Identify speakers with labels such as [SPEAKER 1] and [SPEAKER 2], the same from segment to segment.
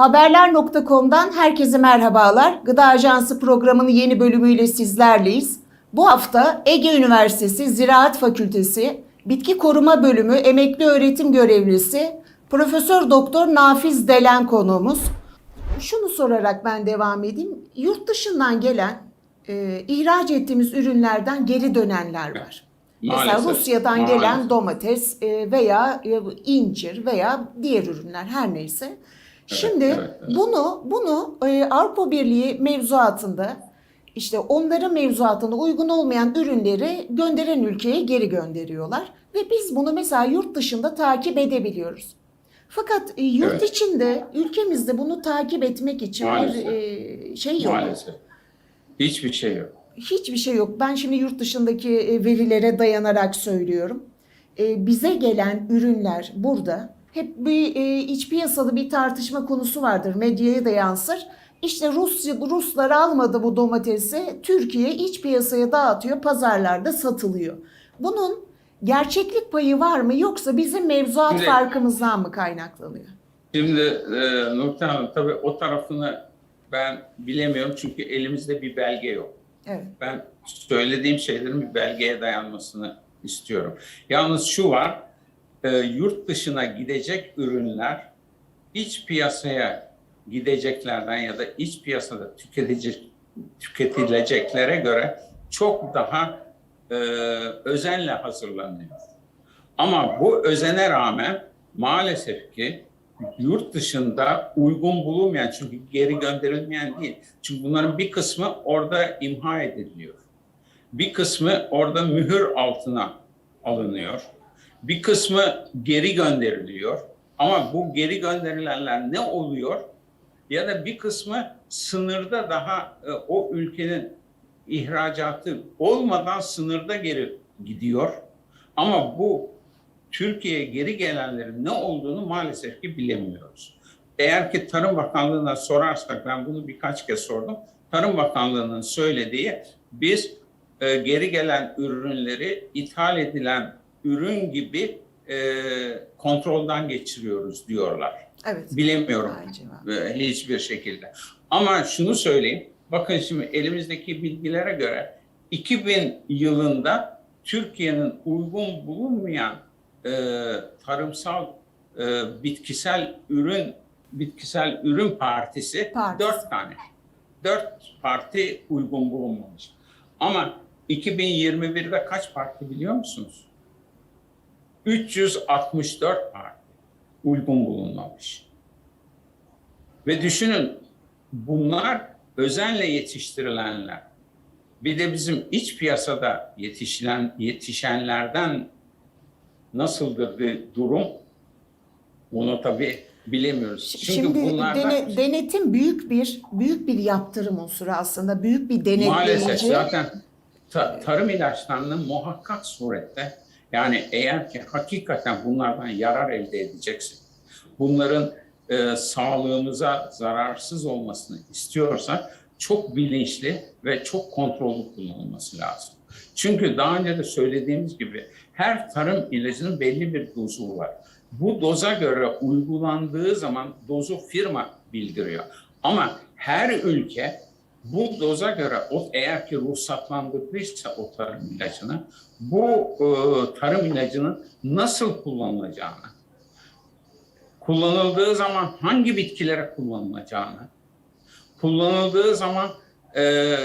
[SPEAKER 1] Haberler.com'dan herkese merhabalar. Gıda Ajansı programının yeni bölümüyle sizlerleyiz. Bu hafta Ege Üniversitesi Ziraat Fakültesi Bitki Koruma Bölümü Emekli Öğretim Görevlisi Profesör Doktor Nafiz Delen konuğumuz. Şunu sorarak ben devam edeyim. Yurt dışından gelen, e, ihraç ettiğimiz ürünlerden geri dönenler var. Mesela
[SPEAKER 2] Maalesef,
[SPEAKER 1] Rusya'dan
[SPEAKER 2] maalesef.
[SPEAKER 1] gelen domates e, veya e, incir veya diğer ürünler her neyse. Şimdi
[SPEAKER 2] evet, evet.
[SPEAKER 1] bunu bunu e, Avrupa Birliği mevzuatında işte onların mevzuatına uygun olmayan ürünleri gönderen ülkeye geri gönderiyorlar ve biz bunu mesela yurt dışında takip edebiliyoruz. Fakat e, yurt
[SPEAKER 2] Evet.
[SPEAKER 1] içinde ülkemizde bunu takip etmek için
[SPEAKER 2] Maalesef.
[SPEAKER 1] bir e, şey yok.
[SPEAKER 2] Maalesef. Hiçbir şey yok.
[SPEAKER 1] Hiçbir şey yok. Ben şimdi yurt dışındaki e, verilere dayanarak söylüyorum. E, Bize gelen ürünler burada hep bir e, iç piyasada bir tartışma konusu vardır. Medyaya da yansır. İşte Rusya, Ruslar almadı bu domatesi. Türkiye iç piyasaya dağıtıyor, pazarlarda satılıyor. Bunun gerçeklik payı var mı yoksa bizim mevzuat
[SPEAKER 2] Şimdi-
[SPEAKER 1] farkımızdan mı kaynaklanıyor?
[SPEAKER 2] Şimdi e, Nurten Hanım tabii o tarafını ben bilemiyorum çünkü elimizde bir belge yok.
[SPEAKER 1] Evet.
[SPEAKER 2] Ben söylediğim şeylerin bir belgeye dayanmasını istiyorum. Yalnız şu var, e, yurt dışına gidecek ürünler iç piyasaya gideceklerden ya da iç piyasada tüketilecek, tüketileceklere göre çok daha e, özenle hazırlanıyor. Ama bu özene rağmen maalesef ki yurt dışında uygun bulunmayan çünkü geri gönderilmeyen değil. Çünkü bunların bir kısmı orada imha ediliyor. Bir kısmı orada mühür altına alınıyor. Bir kısmı geri gönderiliyor. Ama bu geri gönderilenler ne oluyor? Ya da bir kısmı sınırda daha e, o ülkenin ihracatı olmadan sınırda geri gidiyor. Ama bu Türkiye'ye geri gelenlerin ne olduğunu maalesef ki bilemiyoruz. Eğer ki Tarım Bakanlığı'na sorarsak, ben bunu birkaç kez sordum. Tarım Bakanlığı'nın söylediği biz e, geri gelen ürünleri ithal edilen ürün gibi e, kontrolden geçiriyoruz diyorlar.
[SPEAKER 1] Evet.
[SPEAKER 2] Bilemiyorum
[SPEAKER 1] cevap.
[SPEAKER 2] e, hiçbir şekilde. Ama şunu söyleyeyim. Bakın şimdi elimizdeki bilgilere göre 2000 yılında Türkiye'nin uygun bulunmayan e, tarımsal e, bitkisel ürün bitkisel ürün partisi
[SPEAKER 1] Partisi.
[SPEAKER 2] dört tane. Dört parti uygun bulunmamış. Ama 2021'de kaç parti biliyor musunuz? 364 parti uygun bulunmamış. Ve düşünün bunlar özenle yetiştirilenler. Bir de bizim iç piyasada yetişilen yetişenlerden nasıldır bir durum? Bunu tabii bilemiyoruz. Çünkü
[SPEAKER 1] Şimdi
[SPEAKER 2] bunlardan
[SPEAKER 1] dene- denetim büyük bir büyük bir yaptırım unsuru aslında. Büyük bir denetleyici.
[SPEAKER 2] maalesef zaten ta- tarım ilaçlarının muhakkak surette yani eğer ki hakikaten bunlardan yarar elde edeceksin, bunların e, sağlığımıza zararsız olmasını istiyorsak çok bilinçli ve çok kontrollü kullanılması lazım. Çünkü daha önce de söylediğimiz gibi her tarım ilacının belli bir dozu var. Bu doza göre uygulandığı zaman dozu firma bildiriyor. Ama her ülke bu doza göre o eğer ki ruhsatlandırdıysa o tarım ilacını bu e, tarım ilacının nasıl kullanılacağını, kullanıldığı zaman hangi bitkilere kullanılacağını, kullanıldığı zaman e,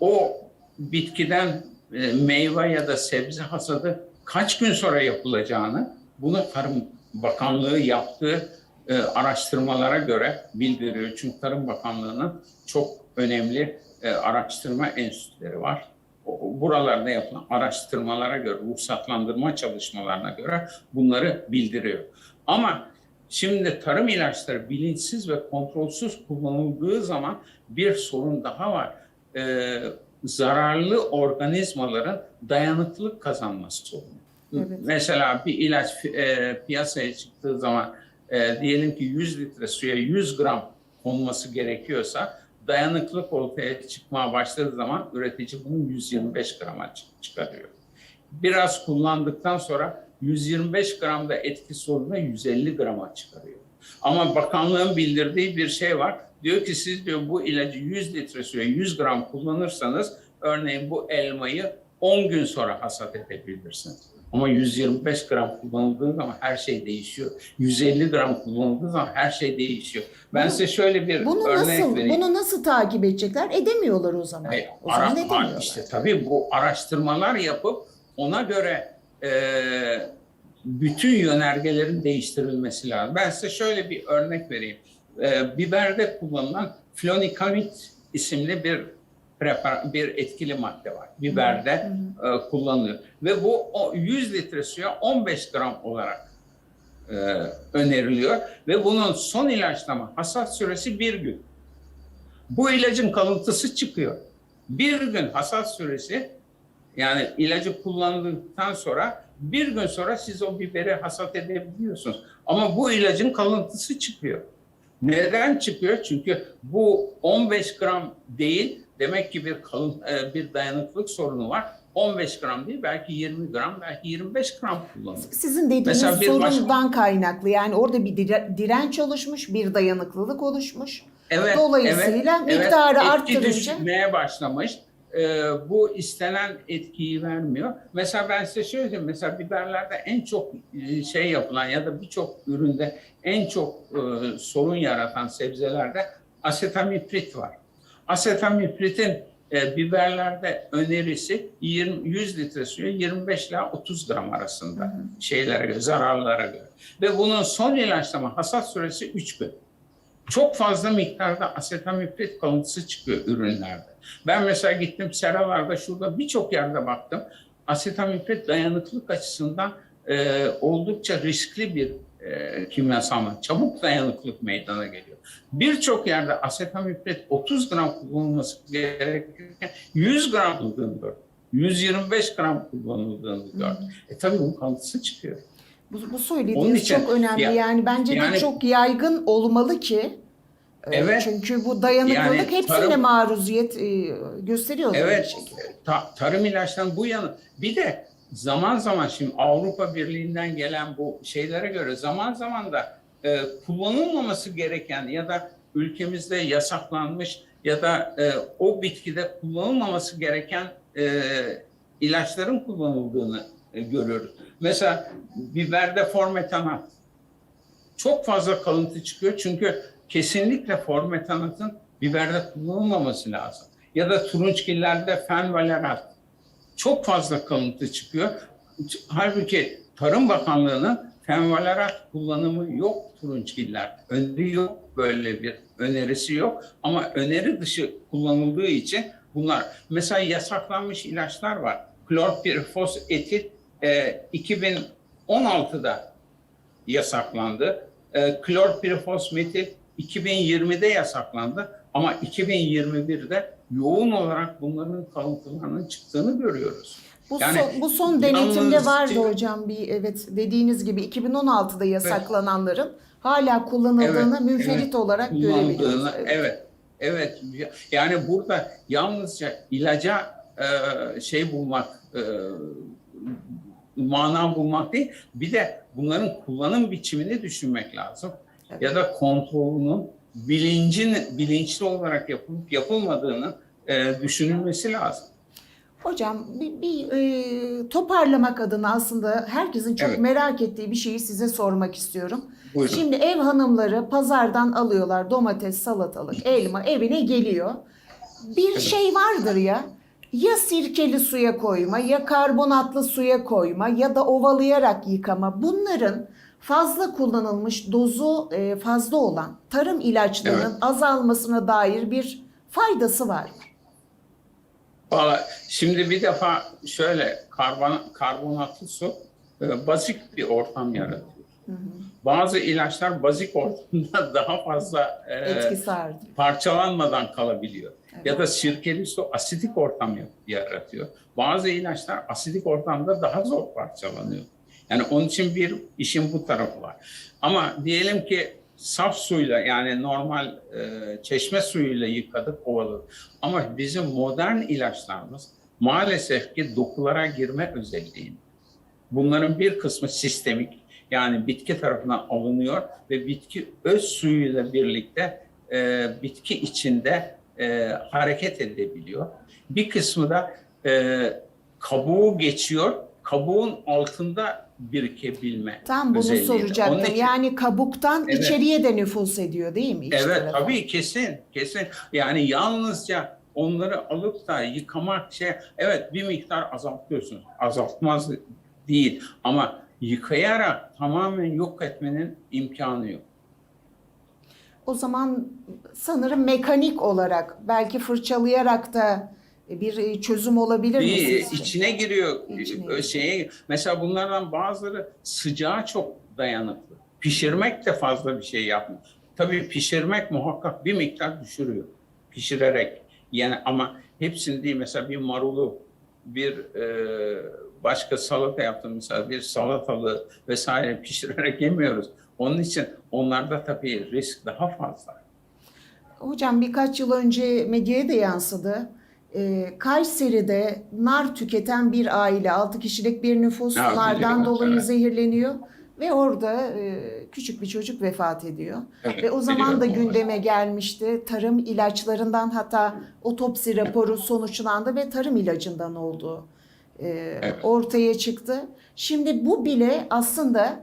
[SPEAKER 2] o bitkiden e, meyve ya da sebze hasadı kaç gün sonra yapılacağını bunu Tarım Bakanlığı yaptığı e, araştırmalara göre bildiriyor. Çünkü Tarım Bakanlığı'nın çok önemli e, araştırma enstitüleri var. O- Buralarda yapılan araştırmalara göre, ruhsatlandırma çalışmalarına göre bunları bildiriyor. Ama şimdi tarım ilaçları bilinçsiz ve kontrolsüz kullanıldığı zaman bir sorun daha var. Ee, zararlı organizmaların dayanıklılık kazanması oluyor.
[SPEAKER 1] Evet.
[SPEAKER 2] Mesela bir ilaç e, piyasaya çıktığı zaman e, diyelim ki 100 litre suya 100 gram konması gerekiyorsa dayanıklılık ortaya çıkmaya başladığı zaman üretici bunu 125 grama çı- çıkarıyor. Biraz kullandıktan sonra 125 gramda etkisi olduğunda 150 grama çıkarıyor. Ama bakanlığın bildirdiği bir şey var. Diyor ki siz diyor bu ilacı 100 litre suya 100 gram kullanırsanız örneğin bu elmayı 10 gün sonra hasat edebilirsiniz. Ama 125 gram kullanıldığı zaman her şey değişiyor. 150 gram kullanıldığı zaman her şey değişiyor. Ben
[SPEAKER 1] Bunu-
[SPEAKER 2] size şöyle bir
[SPEAKER 1] Bunu
[SPEAKER 2] örnek
[SPEAKER 1] nasıl
[SPEAKER 2] vereyim.
[SPEAKER 1] bunu nasıl takip edecekler? Edemiyorlar o zaman.
[SPEAKER 2] Hayır,
[SPEAKER 1] o zaman
[SPEAKER 2] ara-
[SPEAKER 1] edemiyorlar.
[SPEAKER 2] işte tabii bu araştırmalar yapıp ona göre e, bütün yönergelerin değiştirilmesi lazım. Ben size şöyle bir örnek vereyim. E, biberde kullanılan flonikamid isimli bir prepar bir etkili madde var. Biberde e, kullanılıyor ve bu o 100 litre suya 15 gram olarak e, öneriliyor ve bunun son ilaçlama hasat süresi bir gün. Bu ilacın kalıntısı çıkıyor. Bir gün hasat süresi yani ilacı kullandıktan sonra bir gün sonra siz o biberi hasat edebiliyorsunuz. Ama bu ilacın kalıntısı çıkıyor. Neden çıkıyor? Çünkü bu 15 gram değil demek ki bir kalın e, bir dayanıklılık sorunu var. 15 gram değil belki 20 gram belki 25 gram kullanılıyor.
[SPEAKER 1] Sizin dediğiniz
[SPEAKER 2] Mesela bir
[SPEAKER 1] sorundan kaynaklı yani orada bir dire- direnç oluşmuş, bir dayanıklılık oluşmuş.
[SPEAKER 2] Evet,
[SPEAKER 1] Dolayısıyla
[SPEAKER 2] evet,
[SPEAKER 1] miktarı
[SPEAKER 2] etki
[SPEAKER 1] arttırınca-
[SPEAKER 2] düşmeye başlamış. Ee, bu istenen etkiyi vermiyor. Mesela ben size şöyle diyeyim. Mesela biberlerde en çok e, şey yapılan ya da birçok üründe en çok e, sorun yaratan sebzelerde asetamiprit var. Asetamiprit'in e, biberlerde önerisi 20, 100 litre suya 25 ila 30 gram arasında şeylere göre, zararlara göre. Ve bunun son ilaçlama hasat süresi 3 gün çok fazla miktarda asetamiprit kalıntısı çıkıyor ürünlerde. Ben mesela gittim seralarda şurada birçok yerde baktım. Asetamiprit dayanıklılık açısından e, oldukça riskli bir e, kimyasal. Çabuk dayanıklılık meydana geliyor. Birçok yerde asetamiprit 30 gram kullanılması gerekirken 100 gram kullanıldığını gördüm. 125 gram kullanıldığını gördüm. E tabii bunun kalıntısı çıkıyor.
[SPEAKER 1] Bu, bu söylediğiniz
[SPEAKER 2] için-
[SPEAKER 1] çok önemli.
[SPEAKER 2] Ya-
[SPEAKER 1] yani bence de
[SPEAKER 2] yani-
[SPEAKER 1] çok yaygın olmalı ki. e,
[SPEAKER 2] Evet.
[SPEAKER 1] Çünkü bu dayanıklılık
[SPEAKER 2] Yani
[SPEAKER 1] hepsine
[SPEAKER 2] tarım-
[SPEAKER 1] maruziyet e, gösteriyor.
[SPEAKER 2] Evet, ta- tarım ilaçlarının bu yanı. Bir de zaman zaman şimdi Avrupa Birliği'nden gelen bu şeylere göre zaman zaman da e, kullanılmaması gereken ya da ülkemizde yasaklanmış ya da e, o bitkide kullanılmaması gereken e, ilaçların kullanıldığını e, görüyoruz. Mesela biberde formetanat çok fazla kalıntı çıkıyor çünkü kesinlikle formetanatın biberde kullanılmaması lazım. Ya da turunçgillerde fenvalerat çok fazla kalıntı çıkıyor. Halbuki Tarım Bakanlığı'nın fenvalerat kullanımı yok turunçgiller. Öneri yok böyle bir önerisi yok. Ama öneri dışı kullanıldığı için bunlar mesela yasaklanmış ilaçlar var. Klorpirifos etil e, 2016'da yasaklandı. E, klorpirifos metil 2020'de yasaklandı ama 2021'de yoğun olarak bunların kalıntılarının çıktığını görüyoruz.
[SPEAKER 1] Bu,
[SPEAKER 2] Yani
[SPEAKER 1] son, bu son denetimde vardı hocam bir evet dediğiniz gibi 2016'da yasaklananların hala kullanıldığını
[SPEAKER 2] Evet,
[SPEAKER 1] münferit
[SPEAKER 2] evet.
[SPEAKER 1] olarak görebiliyoruz.
[SPEAKER 2] kullandığını evet evet yani burada yalnızca ilaca e, şey bulmak e, mana bulmak değil bir de bunların kullanım biçimini düşünmek lazım
[SPEAKER 1] Evet.
[SPEAKER 2] ya da kontrolünün bilincin bilinçli olarak yapılıp yapılmadığını e, düşünülmesi lazım.
[SPEAKER 1] Hocam bir, bir, e, toparlamak adına aslında herkesin çok
[SPEAKER 2] Evet.
[SPEAKER 1] merak ettiği bir şeyi size sormak istiyorum.
[SPEAKER 2] Buyurun.
[SPEAKER 1] Şimdi ev hanımları pazardan alıyorlar domates, salatalık, elma evine geliyor. Bir şey vardır ya ya sirkeli suya koyma ya karbonatlı suya koyma ya da ovalayarak yıkama. Bunların fazla kullanılmış dozu e, fazla olan tarım ilaçlarının
[SPEAKER 2] Evet.
[SPEAKER 1] azalmasına dair bir faydası var mı?
[SPEAKER 2] Valla şimdi bir defa şöyle karbon, karbonatlı su e, bazik bir ortam yaratıyor. Bazı ilaçlar bazik ortamda daha fazla e, parçalanmadan kalabiliyor.
[SPEAKER 1] Evet.
[SPEAKER 2] Ya da sirkeli su asidik ortam yaratıyor. Bazı ilaçlar asidik ortamda daha zor parçalanıyor. Yani onun için bir işin bu tarafı var. Ama diyelim ki saf suyla yani normal e, çeşme suyuyla yıkadık ovaladık. Ama bizim modern ilaçlarımız maalesef ki dokulara girme özelliğinde. Bunların bir kısmı sistemik Yani bitki tarafından alınıyor ve bitki öz suyuyla birlikte e, bitki içinde e, hareket edebiliyor. Bir kısmı da e, kabuğu geçiyor, kabuğun altında birikebilme
[SPEAKER 1] Tam bunu
[SPEAKER 2] özelliği de. Onun
[SPEAKER 1] soracaktım.
[SPEAKER 2] için-
[SPEAKER 1] Yani kabuktan
[SPEAKER 2] Evet.
[SPEAKER 1] içeriye de nüfus ediyor değil mi? iç
[SPEAKER 2] Evet
[SPEAKER 1] tarafa?
[SPEAKER 2] tabii kesin kesin. Yani yalnızca onları alıp da yıkamak şey evet bir miktar azaltıyorsunuz. Azaltmaz değil ama yıkayarak tamamen yok etmenin imkanı yok.
[SPEAKER 1] O zaman sanırım mekanik olarak belki fırçalayarak da bir çözüm olabilir mi
[SPEAKER 2] Bir
[SPEAKER 1] sizce?
[SPEAKER 2] içine giriyor
[SPEAKER 1] İçine
[SPEAKER 2] e, şeye. Mesela bunlardan bazıları sıcağa çok dayanıklı. Pişirmek de fazla bir şey yapmıyor. Tabii pişirmek muhakkak bir miktar düşürüyor. Pişirerek. Yani ama hepsini değil mesela bir marulu bir e, başka salata yaptım mesela bir salatalı vesaire pişirerek yemiyoruz. Onun için onlarda tabii risk daha fazla.
[SPEAKER 1] Hocam birkaç yıl önce medyaya da yansıdı. Ee, Kayseri'de nar tüketen bir aile, 6 kişilik bir nüfus
[SPEAKER 2] Ha,
[SPEAKER 1] nardan dolayı
[SPEAKER 2] evet.
[SPEAKER 1] zehirleniyor ve orada e, küçük bir çocuk vefat ediyor.
[SPEAKER 2] Evet,
[SPEAKER 1] Ve o zaman da gündeme gelmişti. Tarım ilaçlarından hatta otopsi raporu sonuçlandı ve tarım ilacından olduğu e,
[SPEAKER 2] Evet.
[SPEAKER 1] ortaya çıktı. Şimdi bu bile aslında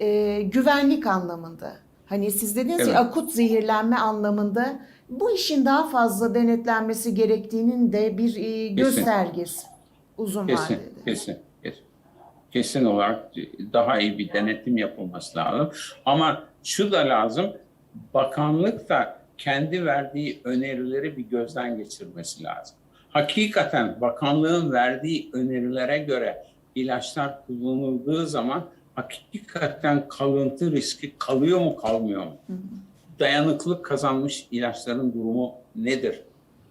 [SPEAKER 1] e, güvenlik anlamında. Hani siz dediniz
[SPEAKER 2] Evet.
[SPEAKER 1] ya akut zehirlenme anlamında bu işin daha fazla denetlenmesi gerektiğinin de bir e, göstergesi uzun
[SPEAKER 2] Kesin,
[SPEAKER 1] vadede.
[SPEAKER 2] kesin, kesin. Kesin olarak daha iyi bir denetim yapılması lazım. Ama şu da lazım, bakanlık da kendi verdiği önerileri bir gözden geçirmesi lazım. Hakikaten bakanlığın verdiği önerilere göre ilaçlar kullanıldığı zaman hakikaten kalıntı riski kalıyor mu kalmıyor mu? Dayanıklılık kazanmış ilaçların durumu nedir?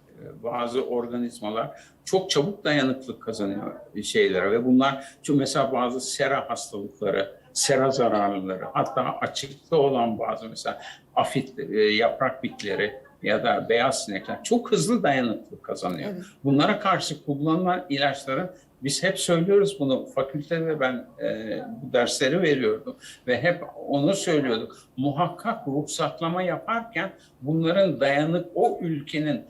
[SPEAKER 2] Ee, Bazı organizmalar çok çabuk dayanıklılık kazanıyor şeylere ve bunlar çünkü mesela bazı sera hastalıkları, sera zararlıları, hatta açıkta olan bazı mesela afit e, yaprak bitleri ya da beyaz sinekler çok hızlı dayanıklılık kazanıyor.
[SPEAKER 1] Evet.
[SPEAKER 2] Bunlara karşı kullanılan ilaçların biz hep söylüyoruz bunu fakültede ben e, bu dersleri veriyordum ve hep onu söylüyorduk. Muhakkak ruhsatlama yaparken bunların dayanık o ülkenin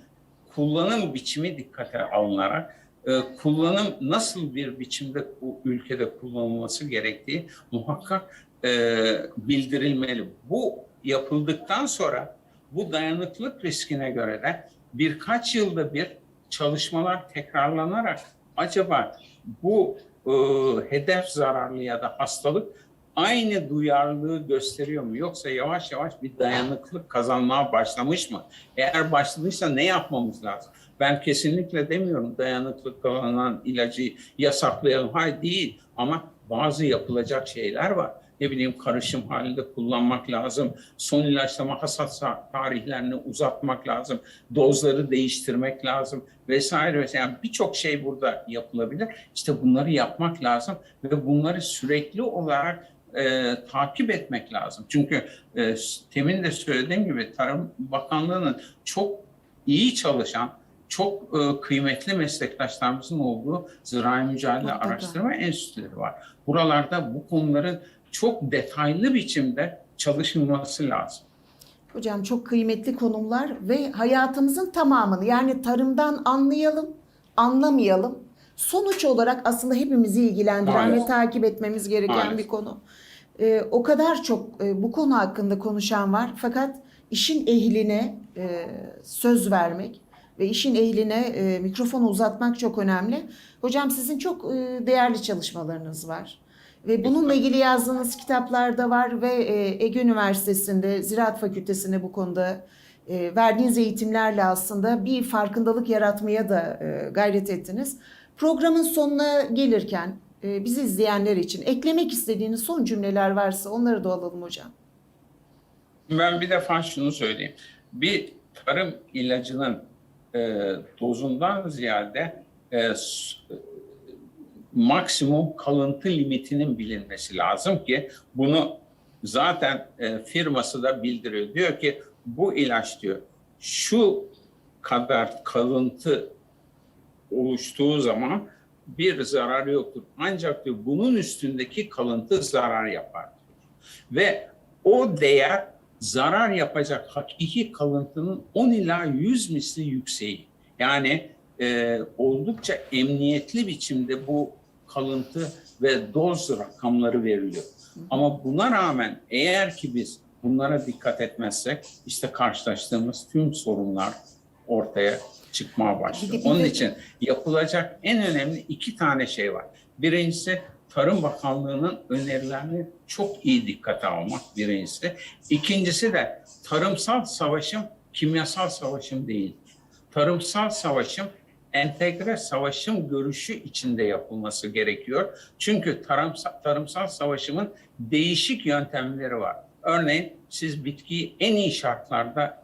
[SPEAKER 2] kullanım biçimi dikkate alınarak e, kullanım nasıl bir biçimde bu ülkede kullanılması gerektiği muhakkak e, bildirilmeli. Bu yapıldıktan sonra bu dayanıklık riskine göre de birkaç yılda bir çalışmalar tekrarlanarak acaba bu e, hedef zararlı ya da hastalık aynı duyarlılığı gösteriyor mu? Yoksa yavaş yavaş bir dayanıklık kazanmaya başlamış mı? Eğer başladıysa ne yapmamız lazım? Ben kesinlikle demiyorum dayanıklık kazanan ilacı yasaklayalım. Hayır değil ama bazı yapılacak şeyler var. Ne bileyim karışım halinde kullanmak lazım. Son ilaçlama hasat tarihlerini uzatmak lazım. Dozları değiştirmek lazım vesaire vesaire. Yani birçok şey burada yapılabilir. İşte bunları yapmak lazım ve bunları sürekli olarak e, takip etmek lazım. Çünkü e, temin de söylediğim gibi Tarım Bakanlığı'nın çok iyi çalışan, çok e, kıymetli meslektaşlarımızın olduğu Zirai Mücadele
[SPEAKER 1] Mutlaka.
[SPEAKER 2] Araştırma Enstitüleri var. Buralarda bu konuların çok detaylı biçimde çalışılması lazım.
[SPEAKER 1] Hocam çok kıymetli konumlar ve hayatımızın tamamını yani tarımdan anlayalım, anlamayalım. Sonuç olarak aslında hepimizi ilgilendiren
[SPEAKER 2] Maalesef.
[SPEAKER 1] ve takip etmemiz gereken
[SPEAKER 2] Maalesef.
[SPEAKER 1] bir konu. Ee, o kadar çok e, bu konu hakkında konuşan var fakat işin ehline e, söz vermek ve işin ehline e, mikrofonu uzatmak çok önemli. Hocam sizin çok e, değerli çalışmalarınız var. Ve bununla ilgili yazdığınız kitaplar da var ve e, Ege Üniversitesi'nde, Ziraat Fakültesi'nde bu konuda e, verdiğiniz eğitimlerle aslında bir farkındalık yaratmaya da e, gayret ettiniz. Programın sonuna gelirken bizi izleyenler için eklemek istediğiniz son cümleler varsa onları da alalım hocam.
[SPEAKER 2] Ben bir defa şunu söyleyeyim. Bir tarım ilacının e, dozundan ziyade maksimum kalıntı limitinin bilinmesi lazım ki bunu zaten e, firması da bildiriyor. Diyor ki bu ilaç diyor şu kadar kalıntı oluştuğu zaman bir zarar yoktur. Ancak diyor bunun üstündeki kalıntı zarar yapar. Ve o değer zarar yapacak hakiki kalıntının 10 ila 100 misli yükseği. Yani e, oldukça emniyetli biçimde bu kalıntı ve doz rakamları veriliyor. Ama buna rağmen eğer ki biz bunlara dikkat etmezsek işte karşılaştığımız tüm sorunlar ortaya çıkmaya başlıyor. Onun için yapılacak en önemli iki tane şey var. Birincisi Tarım Bakanlığı'nın önerilerini çok iyi dikkate almak birincisi. İkincisi de tarımsal savaşım kimyasal savaşım değil. Tarımsal savaşım entegre savaşım görüşü içinde yapılması gerekiyor. Çünkü tarımsal, tarımsal savaşımın değişik yöntemleri var. Örneğin siz bitkiyi en iyi şartlarda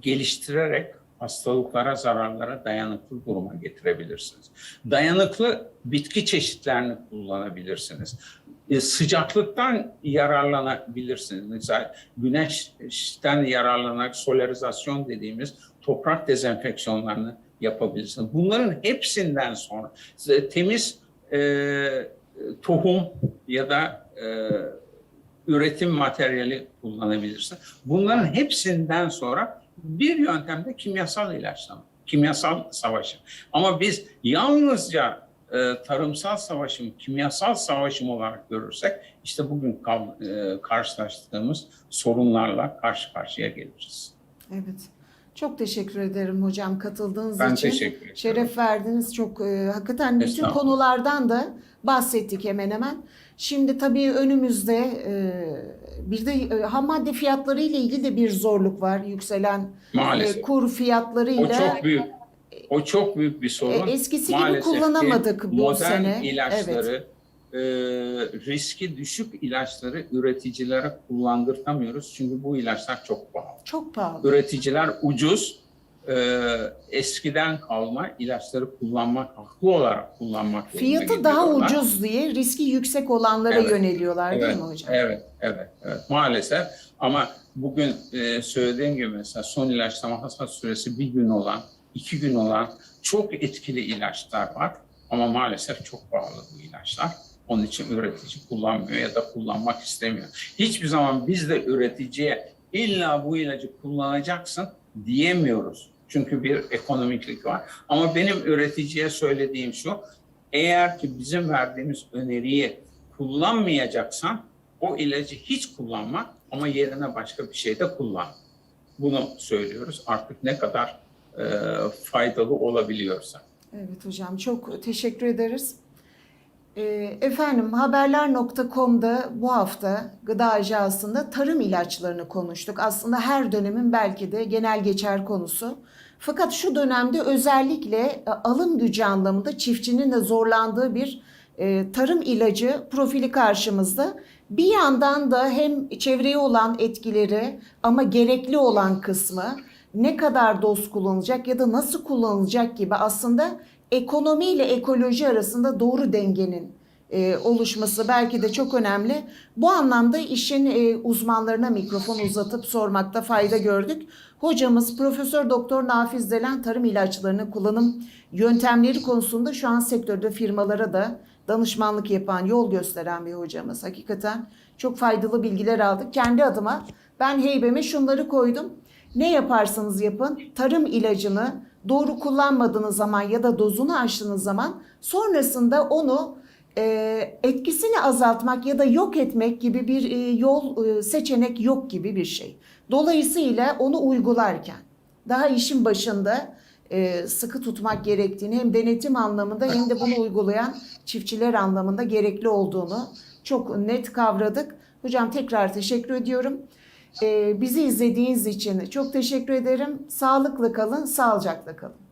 [SPEAKER 2] geliştirerek hastalıklara, zararlara dayanıklı duruma getirebilirsiniz. Dayanıklı bitki çeşitlerini kullanabilirsiniz. E, sıcaklıktan yararlanabilirsiniz. Mesela güneşten yararlanarak solarizasyon dediğimiz toprak dezenfeksiyonlarını yapabilirsiniz. Bunların hepsinden sonra temiz e, tohum ya da e, üretim materyali kullanabilirsiniz. Bunların hepsinden sonra bir yöntemde kimyasal ilaçlama, kimyasal savaşım. Ama biz yalnızca e, tarımsal savaşım, kimyasal savaşım olarak görürsek işte bugün e, karşılaştığımız sorunlarla karşı karşıya geliriz.
[SPEAKER 1] Evet. Çok teşekkür ederim hocam katıldığınız
[SPEAKER 2] Ben
[SPEAKER 1] için.
[SPEAKER 2] teşekkür ederim.
[SPEAKER 1] Şeref verdiniz. Çok e, hakikaten bütün konulardan da bahsettik hemen hemen. Şimdi tabii önümüzde e, bir de e, ham madde fiyatları ile ilgili de bir zorluk var. Yükselen e, kur fiyatlarıyla
[SPEAKER 2] O çok büyük. O çok büyük bir sorun.
[SPEAKER 1] E, eskisi gibi
[SPEAKER 2] Maalesef ki
[SPEAKER 1] kullanamadık bu
[SPEAKER 2] modern
[SPEAKER 1] sene.
[SPEAKER 2] ilaçları, e, riski düşük ilaçları üreticilere kullandırtamıyoruz. Çünkü bu ilaçlar çok pahalı.
[SPEAKER 1] çok pahalı.
[SPEAKER 2] Üreticiler ucuz, e, eskiden kalma ilaçları kullanmak, haklı olarak kullanmak
[SPEAKER 1] Fiyatı daha ucuz diye riski yüksek olanlara
[SPEAKER 2] Evet.
[SPEAKER 1] yöneliyorlar değil
[SPEAKER 2] Evet,
[SPEAKER 1] mi hocam?
[SPEAKER 2] evet, evet, evet. Maalesef ama bugün e, söylediğim gibi mesela son ilaçlama hasat süresi bir gün olan, iki gün olan çok etkili ilaçlar var. Ama maalesef çok pahalı bu ilaçlar. Onun için üretici kullanmıyor ya da kullanmak istemiyor. Hiçbir zaman biz de üreticiye illa bu ilacı kullanacaksın diyemiyoruz. Çünkü bir ekonomiklik var. Ama benim üreticiye söylediğim şu, eğer ki bizim verdiğimiz öneriyi kullanmayacaksan o ilacı hiç kullanma ama yerine başka bir şey de kullan. Bunu söylüyoruz. Artık ne kadar e, faydalı olabiliyorsa.
[SPEAKER 1] Evet hocam çok teşekkür ederiz. Ee, Efendim haberler.com'da bu hafta Gıda Ajansı'nda tarım ilaçlarını konuştuk. Aslında her dönemin belki de genel geçer konusu. Fakat şu dönemde özellikle e, alım gücü anlamında çiftçinin de zorlandığı bir e, tarım ilacı profili karşımızda. Bir yandan da hem çevreye olan etkileri ama gerekli olan kısmı ne kadar doz kullanılacak ya da nasıl kullanılacak gibi aslında ekonomi ile ekoloji arasında doğru dengenin e, oluşması belki de çok önemli. Bu anlamda işin e, uzmanlarına mikrofon uzatıp sormakta fayda gördük. Hocamız Profesör Doktor Nafiz Delen tarım ilaçlarının kullanım yöntemleri konusunda şu an sektörde firmalara da danışmanlık yapan, yol gösteren bir hocamız. Hakikaten çok faydalı bilgiler aldık. Kendi adıma ben heybeme şunları koydum. Ne yaparsanız yapın tarım ilacını doğru kullanmadığınız zaman ya da dozunu aştığınız zaman sonrasında onu e, etkisini azaltmak ya da yok etmek gibi bir e, yol e, seçenek yok gibi bir şey. Dolayısıyla onu uygularken daha işin başında e, sıkı tutmak gerektiğini hem denetim anlamında hem de bunu uygulayan çiftçiler anlamında gerekli olduğunu çok net kavradık. Hocam tekrar teşekkür ediyorum. E, bizi izlediğiniz için çok teşekkür ederim. Sağlıklı kalın, sağlıcakla kalın.